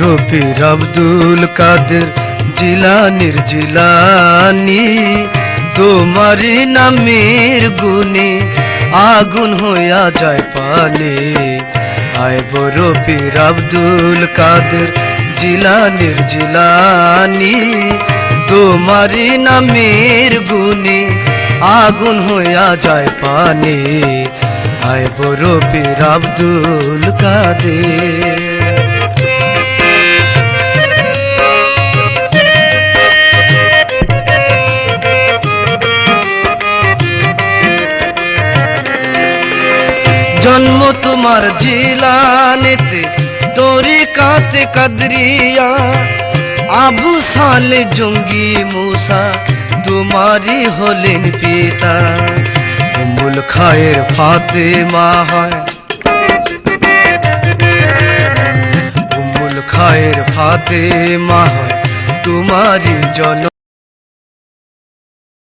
রফির আব্দুল কাদের জিলানির জিলানি তোমারি নামের গুণে আগুন হইয়া যায় পানি। আয় বড় পীর আব্দুল কাদের জিলানির জিলানি তোমারি নামের গুণে আগুন হইয়া যায় পানি। আয় বড় পীর আব্দুল কাদের তোমার জিলানেতে, তোরি কাতে কাদরিয়া। আবু সালে জঙ্গি মুসা তোমারই হলেন পিতা। উমুল খায়ের ফাতে মা হয় খায়ের ফাতে মা হয় তোমারই জন